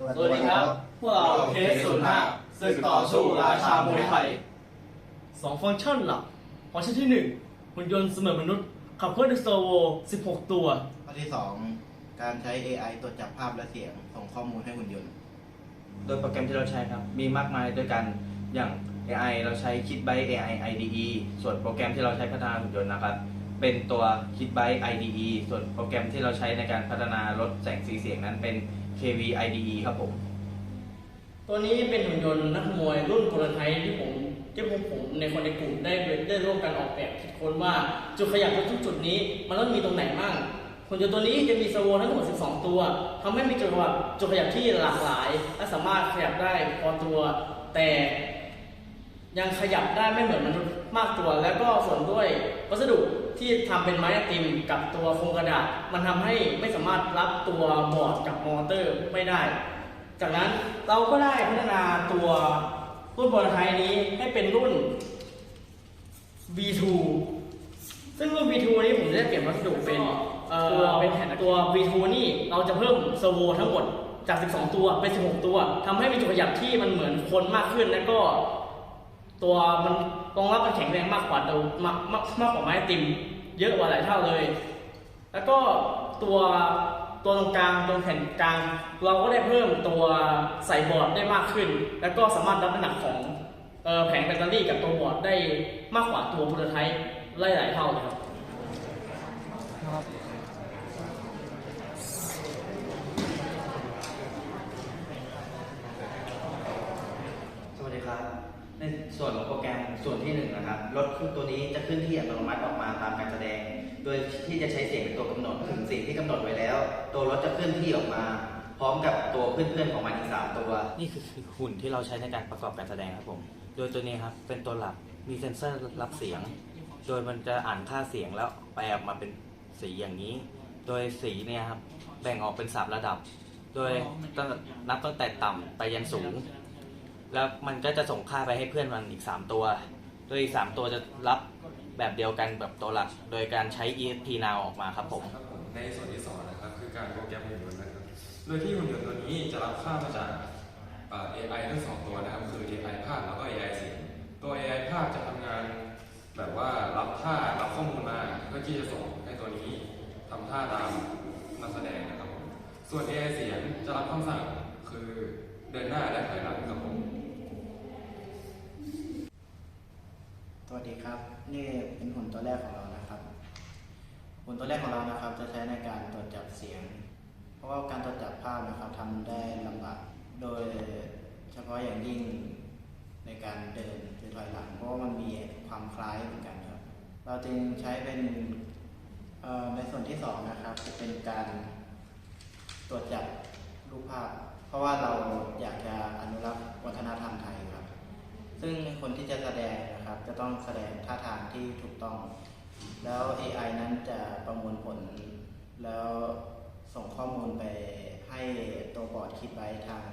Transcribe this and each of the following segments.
สวัสดีครับ พวกเราเคสศูนย์ห้าศึกต่อสู้ราชามวยไทยสองฟังก์ชันหลักฟังก์ชันที่หนึ่งหุ่นยนต์เสมือนมนุษย์ ขับเคลื่อนด้วยเซอร์โว 16 ตัว ข้อที่ 2 การใช้ AI ตรวจจับภาพและเสียง ส่งข้อมูลให้หุ่นยนต์ โดยโปรแกรมที่เราใช้ครับ มีมากมายด้วยกัน อย่าง AI เราใช้ KitByte AI IDE ส่วนโปรแกรมที่เราใช้พัฒนาหุ่นยนต์นะครับ เป็นตัว KitByte IDE ส่วนโปรแกรมที่เราใช้ในการพัฒนาลดแสงสีเสียงนั้นเป็น KV IDE ครับผม ตัวนี้เป็นหุ่นยนต์นักมวยรุ่นโปรไทป์ที่ผมที่ผมผมในคนในกลุ่มได้ได้ร่วมกันออกแบบคิดค้นว่าจุดขยับทุกจุดนี้ มันต้องมีตรงไหนบ้างหุ่นยนต์ตัวนี้จะมีเซอร์โวทั้งหมด 12 ตัวทำให้มีจุดขยับจุดขยับที่หลากหลาย และสามารถขยับได้พอตัวแต่ ยังขยับได้ไม่เหมือนมนุษย์มากตัว แล้วก็ส่วนด้วยวัสดุที่ทำเป็นไม้ไอติมกับตัวโครงกระดาษ มันทำให้ไม่สามารถรับตัวบอร์ดกับมอเตอร์ไม่ได้ จากนั้นเราก็ได้พัฒนาตัวรุ่นบอลไทยนี้ให้เป็นรุ่น V2 ซึ่งรุ่น V2 นี้ผมจะได้เปลี่ยนวัสดุเป็นเอ่อเป็นแผ่นตัว V2 นี่เราจะเพิ่มเซอร์โวทั้งหมดจาก 12 ตัวเป็น 16 ตัวทำให้มีจุดขยับที่มันเหมือนคนมากขึ้นแล้วก็ ตัวมันรองรับมันแข็งแรงมากกว่าเดิมมากมากมากกว่าไม้ติมเยอะกว่าหลายเท่าเลย แล้วก็ตัวตัวตรงกลางตรงแผ่นกลาง เราก็ได้เพิ่มตัวใส่บอร์ดได้มากขึ้น แล้วก็สามารถรับน้ำหนักของแผงแบตเตอรี่กับตัวบอร์ดได้มากกว่าตัวโปรโตไทป์หลายหลายๆเท่าเลยครับ สวัสดีครับ ในส่วนของโปรแกรมส่วนที่หนึ่งนะครับรถขึ้นตัวนี้จะขึ้นที่อัตโนมัติออกมาตามการแสดง โดยที่จะใช้เสียงเป็นตัวกำหนดถึงสิ่งที่กำหนดไว้แล้ว ตัวรถจะเคลื่อนที่ออกมา พร้อมกับตัวเพื่อนๆของมันอีกสามตัว นี่คือหุ่นที่เราใช้ในการประกอบการแสดงครับผม โดยตัวนี้ครับเป็นตัวหลักมีเซ็นเซอร์รับเสียง โดยมันจะอ่านค่าเสียงแล้วแปลออกมาเป็นสีอย่างนี้ โดยสีเนี่ยครับแบ่งออกเป็นสามระดับ โดยนับตั้งแต่ต่ำไปยันสูง แล้วมันก็จะส่งค่าไปให้เพื่อนมันอีก 3 ตัว โดยอีก 3 ตัวจะรับแบบเดียวกันแบบตัวหลัก โดยการใช้ ESP now ออกมาครับผมครับผม ในส่วนที่สองนะครับคือการโปรแกรมหุ่นยนต์นะครับ โดยที่หุ่นยนต์ตัวนี้จะรับค่ามาจากเอ่อ AI ทั้งสองตัวนะครับคือ AI ภาพแล้วก็ AI เสียงตัว AI ภาพจะทำงานแบบว่ารับท่ารับข้อมูลมาเพื่อที่จะส่งให้ตัวนี้ทำท่าตามนักแสดงนะครับผมส่วน AI เสียงจะรับคำสั่งคือเดินหน้าและถอยหลัง ครับ นี่เป็นหุ่นตัวแรกของเรานะครับหุ่นตัวแรกของเรานะครับ จะใช้ในการตรวจจับเสียง เพราะว่าการตรวจจับภาพนะครับทำได้ลำบากโดยเฉพาะอย่างยิ่งในการเดินหรือถอยหลัง เพราะว่ามันมีความคล้ายเหมือนกันครับ เราจึงใช้เป็นในส่วนที่สองนะครับ จะเป็นการตรวจจับรูปภาพ เพราะว่าเราอยากจะอนุรักษ์วัฒนธรรมไทยครับ ซึ่งคนที่จะแสดงนะครับ จะต้องแสดงท่าทางที่ถูกต้อง แล้ว AI นั้นจะประมวลผล แล้วส่งข้อมูลไปให้ตัวบอร์ดคิดไว้ทาง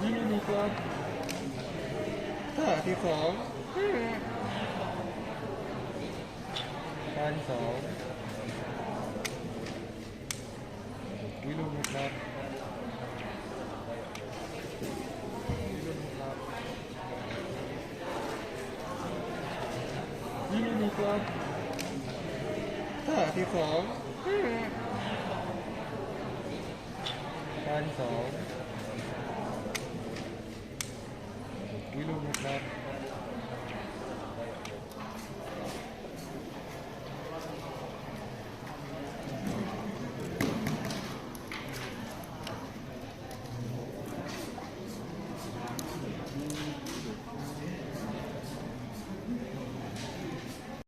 นี่นี่ครับท่าที่สองท่าที่สองวิลุนะครับวิลุนะครับนี่นี่ ครับท่าที่สองท่าที่สอง